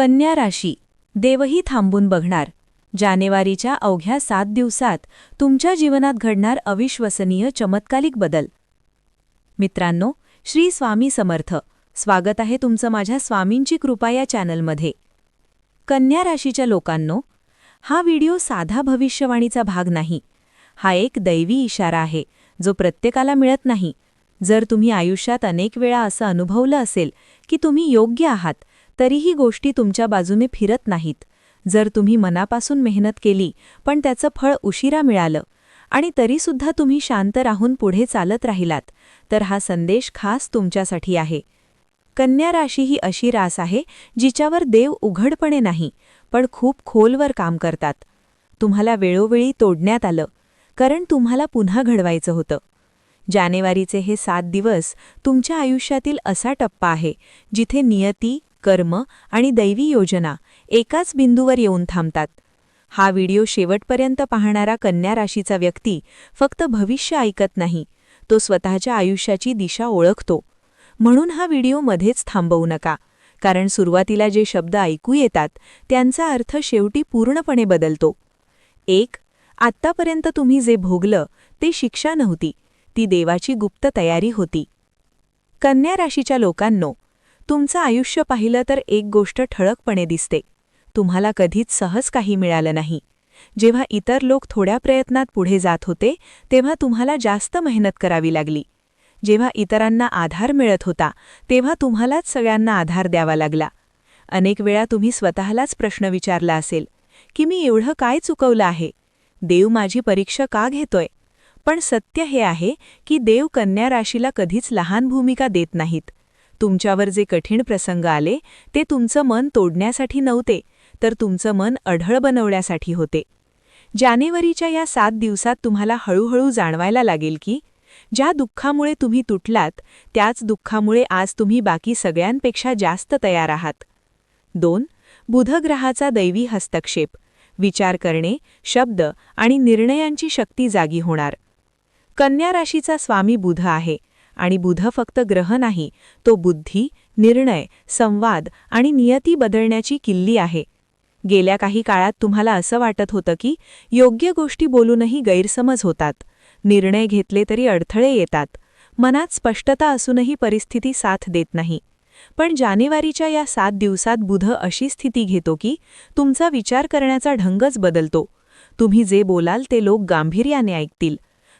कन्या राशी. देवही थांबून बघणार. जानेवारीच्या अवघ्या सात दिवसात तुमच्या जीवनात घडणार अविश्वसनीय चमत्कालिक बदल. मित्रांनो श्री स्वामी समर्थ. स्वागत आहे तुमचं माझ्या स्वामींची कृपा या चॅनलमध्ये. कन्या राशीच्या लोकांनो हा व्हिडिओ साधा भविष्यवाणीचा भाग नाही. हा एक दैवी इशारा आहे जो प्रत्येकाला मिळत नाही. जर तुम्ही आयुष्यात अनेक वेळा असं अनुभवलं असेल की तुम्ही योग्य आहात तरीही गोष्टी तुमच्या बाजूने फिरत नाहीत. जर तुम्ही मनापासून मेहनत केली पण त्याचं फळ उशिरा मिळालं आणि तरीसुद्धा तुम्ही शांत राहून पुढे चालत राहिलात तर हा संदेश खास तुमच्यासाठी आहे. कन्या राशी ही अशी रास आहे जिच्यावर देव उघडपणे नाही पण खूप खोलवर काम करतात. तुम्हाला वेळोवेळी तोडण्यात आलं कारण तुम्हाला पुन्हा घडवायचं होतं. जानेवारीचे हे सात दिवस तुमच्या आयुष्यातील असा टप्पा आहे जिथे नियती कर्म आणि दैवी योजना एकाच बिंदूवर येऊन थांबतात. हा व्हिडिओ शेवटपर्यंत पाहणारा कन्या राशीचा व्यक्ती फक्त भविष्य ऐकत नाही तो स्वतःच्या आयुष्याची दिशा ओळखतो. म्हणून हा व्हिडिओ मध्येच थांबवू नका कारण सुरुवातीला जे शब्द ऐकू येतात त्यांचा अर्थ शेवटी पूर्णपणे बदलतो. एक आत्तापर्यंत तुम्ही जे भोगलं ते शिक्षा नव्हती ती देवाची गुप्त तयारी होती. कन्या राशीच्या लोकांनो तुमचं आयुष्य पाहिलं तर एक गोष्ट ठळकपणे दिसते. तुम्हाला कधीच सहज काही मिळालं नाही. जेव्हा इतर लोक थोड्या प्रयत्नात पुढे जात होते तेव्हा तुम्हाला जास्त मेहनत करावी लागली. जेव्हा इतरांना आधार मिळत होता तेव्हा तुम्हालाच सगळ्यांना आधार द्यावा लागला. अनेक वेळा तुम्ही स्वतःलाच प्रश्न विचारला असेल की मी एवढं काय चुकवलं आहे? देव माझी परीक्षा का घेतोय? पण सत्य हे आहे की देव कन्या राशीला कधीच लहान भूमिका देत नाहीत. तुमच्यावर जे कठीण प्रसंग आले ते तुमचं मन तोडण्यासाठी नव्हते तर तुमचं मन अढळ बनवण्यासाठी होते. जानेवारीच्या या सात दिवसात तुम्हाला हळूहळू जाणवायला लागेल की ज्या दुःखामुळे तुम्ही तुटलात त्याच दुःखामुळे आज तुम्ही बाकी सगळ्यांपेक्षा जास्त तयार आहात. दोन बुधग्रहाचा दैवी हस्तक्षेप विचार करणे शब्द आणि निर्णयांची शक्ती जागी होणार. कन्या राशीचा स्वामी बुध आहे आणि बुध फक्त ग्रह नाही तो बुद्धी निर्णय संवाद आणि नियती बदलण्याची किल्ली आहे. गेल्या काही काळात तुम्हाला असं वाटत होतं की योग्य गोष्टी बोलूनही गैरसमज होतात. निर्णय घेतले तरी अडथळे येतात. मनात स्पष्टता असूनही परिस्थिती साथ देत नाही. पण जानेवारीच्या या सात दिवसात बुध अशी स्थिती घेतो की तुमचा विचार करण्याचा ढंगच बदलतो. तुम्ही जे बोलाल ते लोक गांभीर्याने ऐकतील.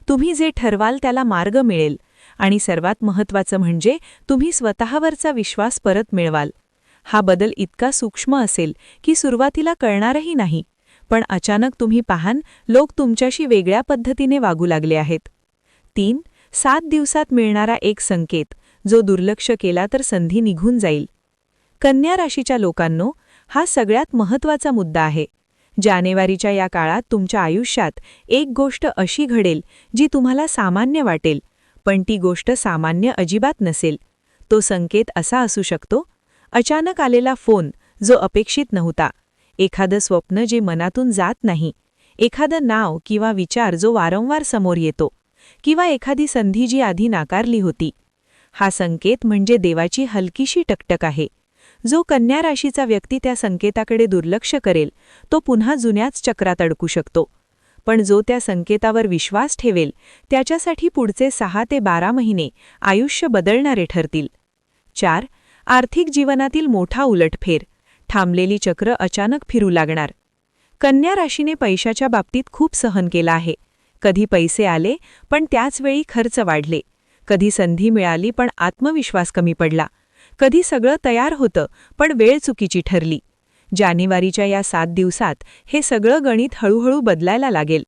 तुम्ही जे ठरवाल त्याला मार्ग मिळेल. आणि सर्वात महत्त्वाचं म्हणजे तुम्ही स्वतःवरचा विश्वास परत मिळवाल. हा बदल इतका सूक्ष्म असेल की सुरुवातीला कळणारही नाही. पण अचानक तुम्ही पाहान लोक तुमच्याशी वेगळ्या पद्धतीने वागू लागले आहेत. तीन सात दिवसात मिळणारा एक संकेत जो दुर्लक्ष केला तर संधी निघून जाईल. कन्या राशीच्या लोकांनो हा सगळ्यात महत्त्वाचा मुद्दा आहे. जानेवारीच्या या काळात तुमच्या आयुष्यात एक गोष्ट अशी घडेल जी तुम्हाला सामान्य वाटेल. पण ती गोष्ट सामान्य अजिबात नसेल. तो संकेत असा असू शकतो अचानक आलेला फोन जो अपेक्षित नव्हता. एखादं स्वप्न जे मनातून जात नाही एखादं नाव किंवा विचार जो वारंवार समोर येतो किंवा एखादी संधी जी आधी नाकारली होती. हा संकेत म्हणजे देवाची हलकीशी टकटक आहे. जो कन्या राशीचा व्यक्ती त्या संकेताकडे दुर्लक्ष करेल तो पुन्हा जुन्याच चक्रात अडकू शकतो. पण जो त्या संकेतावर विश्वास ठेवेल त्याच्यासाठी पुढचे सहा ते बारा महिने आयुष्य बदलणारे ठरतील. चार. आर्थिक जीवनातील मोठा उलटफेर. थांबलेली चक्र अचानक फिरू लागणार. कन्या राशीने पैशाच्या बाबतीत खूप सहन केला आहे. कधी पैसे आले पण त्याचवेळी खर्च वाढले. कधी संधी मिळाली पण आत्मविश्वास कमी पडला. कधी सगळं तयार होतं पण वेळ चुकीची ठरली. जानेवारीच्या या सात दिवसात हे सगळं गणित हळूहळू बदलायला लागेल.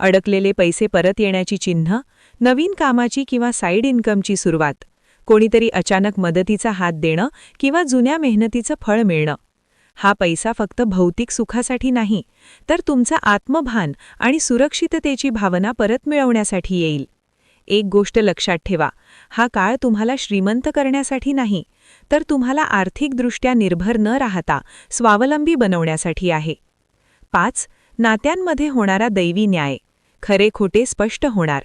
अडकलेले पैसे परत येण्याची चिन्ह नवीन कामाची किंवा साईड इन्कमची सुरुवात कोणीतरी अचानक मदतीचा हात देणं किंवा जुन्या मेहनतीचं फळ मिळणं. हा पैसा फक्त भौतिक सुखासाठी नाही तर तुमचा आत्मभान आणि सुरक्षिततेची भावना परत मिळवण्यासाठी येईल. एक गोष्ट लक्षात ठेवा हा काळ तुम्हाला श्रीमंत करण्यासाठी नाही तर तुम्हाला आर्थिकदृष्ट्या निर्भर न राहता स्वावलंबी बनवण्यासाठी आहे. पाच नात्यांमध्ये होणारा दैवी न्याय. खरे खोटे स्पष्ट होणार.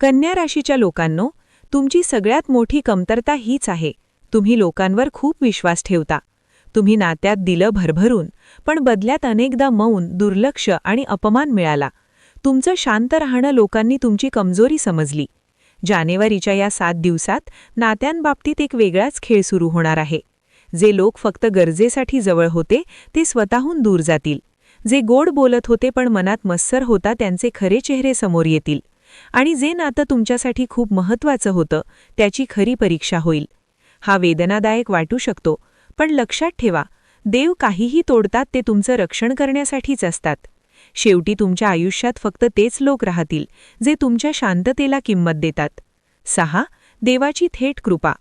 कन्या राशीच्या लोकांनो तुमची सगळ्यात मोठी कमतरता हीच आहे. तुम्ही लोकांवर खूप विश्वास ठेवता. तुम्ही नात्यात दिलं भरभरून पण बदल्यात अनेकदा मौन दुर्लक्ष आणि अपमान मिळाला. तुमचं शांत राहणं लोकांनी तुमची कमजोरी समजली. जानेवारीच्या या सात दिवसात नात्यांबाबतीत एक वेगळाच खेळ सुरू होणार आहे. जे लोक फक्त गरजेसाठी जवळ होते ते स्वतःहून दूर जातील. जे गोड बोलत होते पण मनात मत्सर होता त्यांचे खरे चेहरे समोर येतील. आणि जे नातं तुमच्यासाठी खूप महत्वाचं होतं त्याची खरी परीक्षा होईल. हा वेदनादायक वाटू शकतो पण लक्षात ठेवा देव काहीही तोडतात ते तुमचं रक्षण करण्यासाठीच असतात. शेवटी तुमच्या आयुष्यात फक्त तेच लोक राहतील जे तुमच्या शांततेला किंमत देतात. सहा देवाची थेट कृपा.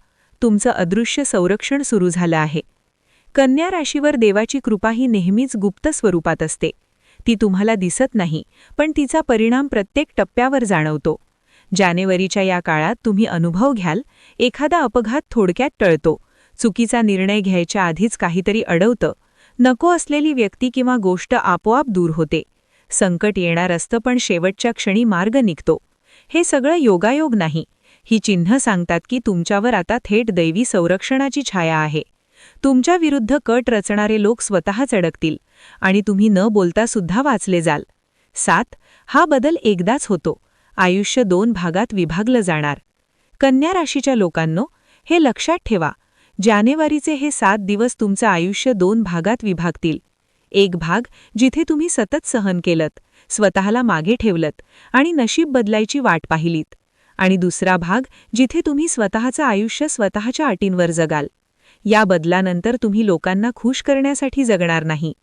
तुमचं अदृश्य संरक्षण सुरू झालं आहे. कन्या राशीवर देवाची कृपा ही नेहमीच गुप्त स्वरूपात असते. ती तुम्हाला दिसत नाही पण तिचा परिणाम प्रत्येक टप्प्यावर जाणवतो. जानेवारीच्या या काळात तुम्ही अनुभव घ्याल एखादा अपघात थोडक्यात टळतो. चुकीचा निर्णय घ्यायच्या आधीच काहीतरी अडवतं. नको असलेली व्यक्ती किंवा गोष्ट आपोआप दूर होते. संकट येणार असतं पण शेवटच्या क्षणी मार्ग निघतो. हे सगळं योगायोग नाही. ही चिन्ह सांगतात की तुमच्यावर आता थेट दैवी संरक्षणाची छाया आहे. तुमच्या विरुद्ध कट रचणारे लोक स्वतःच अडकतील आणि तुम्ही न बोलता सुद्धा वाचले जाल. सात हा बदल एकदाच होतो. आयुष्य दोन भागात विभागलं जाणार. कन्या राशीच्या लोकांनो हे लक्षात ठेवा. जानेवारीचे हे सात दिवस तुमचं आयुष्य दोन भागात विभागतील. एक भाग जिथे तुम्ही सतत सहन केलत स्वतःला मागे ठेवलत आणि नशीब बदलायची वाट पाहिलीत. आणि दुसरा भाग जिथे तुम्ही स्वतःचं आयुष्य स्वतःच्या अटींवर जगाल. या बदलानंतर तुम्ही लोकांना खुश करण्यासाठी जगणार नाही.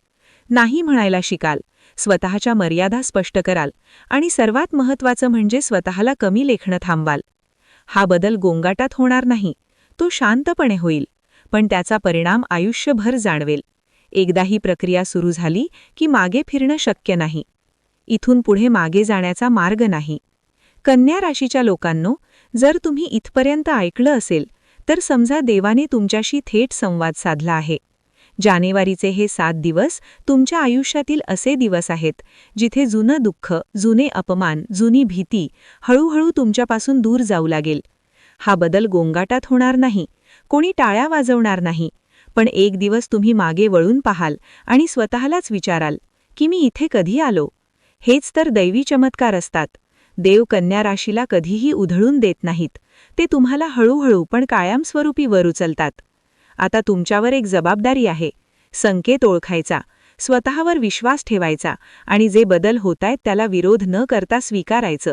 नाही म्हणायला शिकाल स्वतःच्या मर्यादा स्पष्ट कराल आणि सर्वात महत्त्वाचं म्हणजे स्वतःला कमी लेखणं थांबवाल. हा बदल गोंगाटात होणार नाही तो शांतपणे होईल पण त्याचा परिणाम आयुष्यभर जाणवेल. एकदा ही प्रक्रिया सुरू झाली की मागे फिरणं शक्य नाही. इथून पुढे मागे जाण्याचा मार्ग नाही. कन्या राशीच्या लोकांनो जर तुम्ही इथपर्यंत ऐकलं असेल तर समजा देवाने तुमच्याशी थेट संवाद साधला आहे. जानेवारीचे हे सात दिवस तुमच्या आयुष्यातील असे दिवस आहेत जिथे जुनं दुःख जुने अपमान जुनी भीती हळूहळू तुमच्यापासून दूर जाऊ लागेल. हा बदल गोंगाटात होणार नाही कोणी टाळ्या वाजवणार नाही पण एक दिवस तुम्ही मागे वळून पाहाल आणि स्वतःलाच विचाराल की मी इथे कधी आलो? हेच तर दैवी चमत्कार असतात. देव कन्या राशीला कधीही उधळून देत नाहीत. ते तुम्हाला हळूहळू पण कायमस्वरूपी वर उचलतात. आता तुमच्यावर एक जबाबदारी आहे. संकेत ओळखायचा. स्वतःवर विश्वास ठेवायचा आणि जे बदल होतायत त्याला विरोध न करता स्वीकारायचं.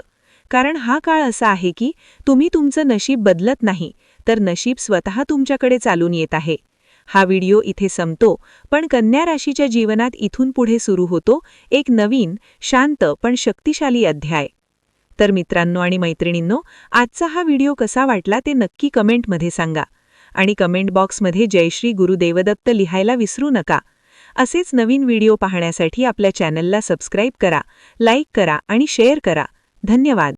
कारण हा काळ असा आहे की तुम्ही तुमचं नशीब बदलत नाही तर नशीब स्वतः तुमच्याकडे चालून येत आहे. हा व्हिडिओ इथे संपतो. पण कन्या राशीच्या जीवनात इथून पुढे सुरू होतो एक नवीन शांत पण शक्तिशाली अध्याय. तर मित्रांनो आणि मैत्रिणींनो आजचा हा व्हिडिओ कसा वाटला ते नक्की कमेंटमध्ये सांगा. आणि कमेंट बॉक्समध्ये जयश्री गुरुदेवदत्त लिहायला विसरू नका. असेच नवीन व्हिडिओ पाहण्यासाठी आपल्या चॅनलला सबस्क्राईब करा लाईक करा आणि शेअर करा. धन्यवाद.